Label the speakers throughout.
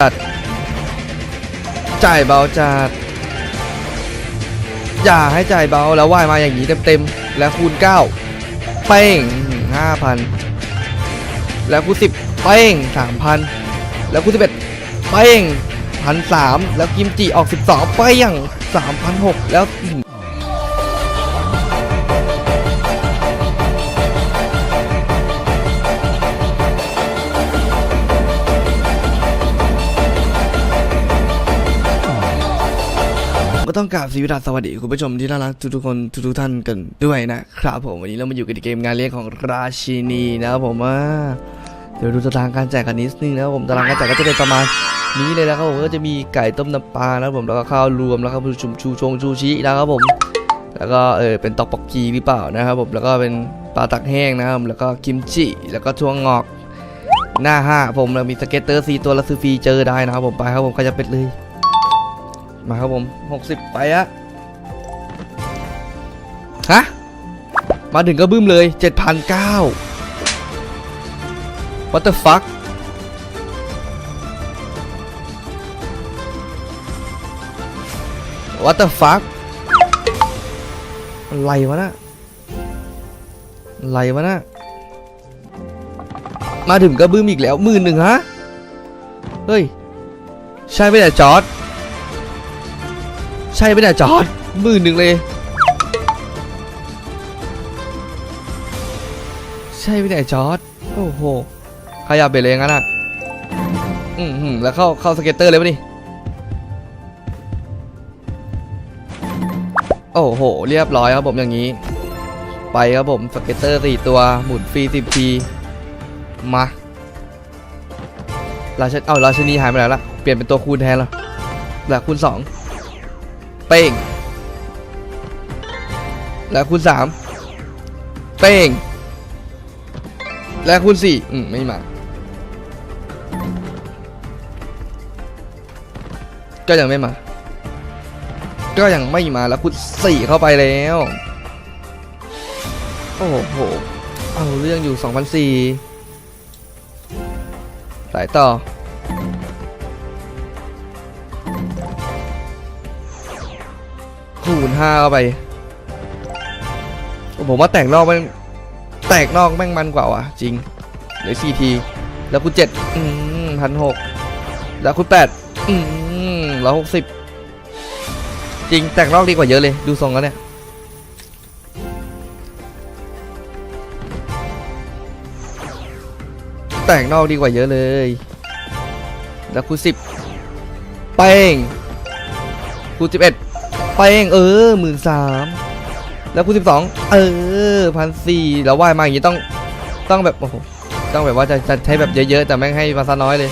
Speaker 1: จัดจ่ายเบาจัดอย่าให้จ่ายเบาแล้วว่ายมาอย่างนี้เต็มๆ แล้วคูณ9เป้งห้าพันแล้วคูณ10เป้งสามพันแล้วคูณ11เป้งพันสามแล้วกิมจิออก12เป้งสามพันหกแล้ว ก็ต้องกราบสวัสดีสวัสดีคุณผู้ชมที่น่ารักทุกๆคนทุกๆท่านกันด้วยนะครับผมวันนี้เรามาอยู่กันในเกมงานเลี้ยงของราชินีนะครับผมว่าเดี๋ยวดูตารางการแจกกันนิดนึงนะครับผมตารางการแจกก็จะเป็นประมาณนี้เลยนะครับผมก็จะมีไก่ต้มน้ำปลานะครับผมแล้วก็ข้าวรวมแล้วก็ชุมชูชงชูชินะครับผม แล้วก็เออเป็นตอกปอกกีหรือเปล่านะครับผมแล้วก็เป็นปลาตักแห้งนะครับแล้วก็กิมจิแล้วก็ถั่วงอกหน้าห้าผมเรามีสเก็ตเตอร์สีตัวละซื้อฟรีเจอได้นะครับผมไปครับผมใครจะเป็นเลย มาครับผม60ไปอะฮะ มาถึงก็บึ้มเลย7,009 What the fuck What the fuck อะไรวะนะอะไรวะนะมาถึงก็บึ้มอีกแล้วหมื่นหนึ่งฮะ เฮ้ย ใช่ไหมเนี่จอร์ด ใช่ไหมเนี่ยจอร์ดหมื่นหนึ่งเลย ใช่ไหมเนี่ยจอร์ดโอ้โหขยับไปเลยงั้นอะอืมหืมแล้วเข้าเข้าสเก็ตเตอร์เลยปะนี่โอ้โห เรียบร้อยครับผมอย่างนี้ ไปครับผมสเก็ตเตอร์สี่ตัวหมุนฟรีสิบทีมาราชเอาราชนีหายไปไหนละเปลี่ยนเป็นตัวคูณแทนแล้วแล้วคูณสอง เป้ง และคูณสามเป้ง และคูณสี่อืม ไม่มา ก็ยังไม่มา ก็ยังไม่มาแล้วคูณสี่เข้าไปแล้ว โอ้โห เอาเรื่องอยู่สองพันสี่สายต่อ คูณห้าเข้าไป ผมว่าแตกนอกมันแตกนอกแม่งมันกว่าว่ะ จริงเหลือสี่ทีแล้วคุณเจ็ดอืมพันหกแล้วคุณแปดอืมร้อยหกสิบจริงแตกนอกดีกว่าเยอะเลย ดูทรงแล้วเนี่ยแตกนอกดีกว่าเยอะเลย แล้วคุณสิบเป้งคุณสิบเอ็ด ปเองเออหมื่นสามแล้วคูณสิบสองเออพันสี่แล้วว่ายมาอย่างนี้ต้องต้องแบบโอ้โหต้องแบบว่าจะจะใช้แบบเยอะๆ แต่แม่งให้มาซะน้อยเลย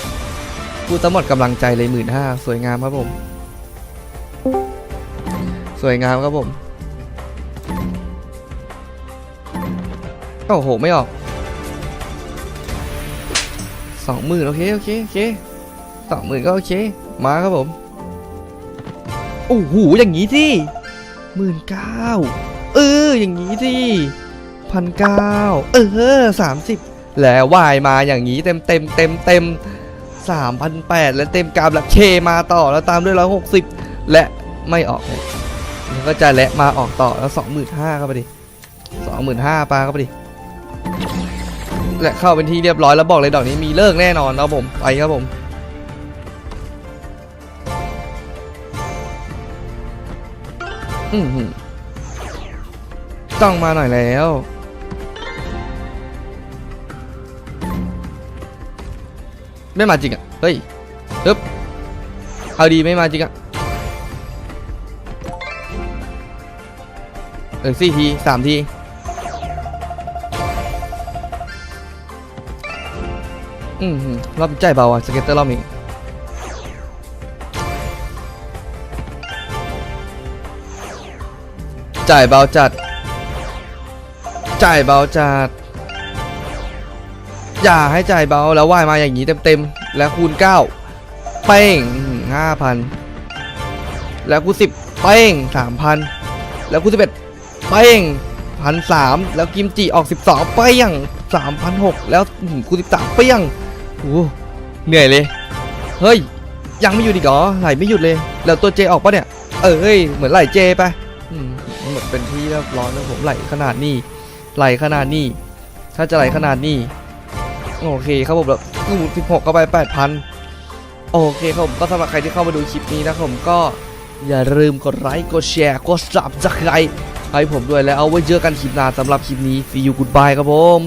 Speaker 1: พูดทั้งหมดกำลังใจเลยหมื่นห้าสวยงามครับผม สวยงามครับผมโอ้โหไม่ออกสองหมื่นโอเคโอเคโอเคสองหมื่นก็โอเค มาครับผม โอ้โหอย่างนี้สิหมื่นเก้าเอออย่างนี้สิพันเก้าเออสามสิบแล้ววายมาอย่างนี้เต็มเต็มเต็มเต็มสามพันแปดแล้วเต็มกราฟแล้วเคมาต่อแล้วตามด้วยร้อยหกสิบและไม่ออกเลยแล้วก็จะและมาออกต่อแล้วสองหมื่นห้าเข้าไปดิสองหมื่นห้าปลาเข้าไปดิและเข้าเป็นที่เรียบร้อยแล้วบอกเลยดอกนี้มีเลิกแน่นอนครับผมไปครับผม อืต้องมาหน่อยแล้ว ไม่มาจริงอะ เฮ้ยปึ๊บเอาดีไม่มาจริงอะเออสี่ทีสามทีอืมรอบใจเบาอะสเก็ตเตอร์รอบนี้ จ่ายเบาจัด จ่ายเบาจัด อย่าให้จ่ายเบาแล้วว่ายมาอย่างนี้เต็มๆ แล้วคูณ9เป้งห้าพันแล้วคูณ10เป้งสามพันแล้วคูณ11เป้งพันสามแล้วกิมจิออก12เป้งสามพันหกแล้วอื้อหือคูณ13เป้งโอ้เหนื่อยเลย เฮ้ย ยังไม่หยุดอีกเหรอไหลไม่หยุดเลย แล้วตัวเจออกปะเนี่ย เอ้ย เหมือนไหลเจไป หมือนเป็นที่เรียบร้อยแล้วผมไหลขนาดนี้ ไหลขนาดนี้ ถ้าจะไหลขนาดนี้ โอเคครับผมแล้วอู้สิบหกเข้าไปแปดพันโอเคครับผมก็สำหรับใครที่เข้ามาดูคลิปนี้นะผมก็อย่าลืมกดไลค์กดแชร์กดซับสไครต์ให้ผมด้วยแล้วเอาไว้เจอกันคลิปหน้าสำหรับคลิปนี้ see you goodbye ครับผม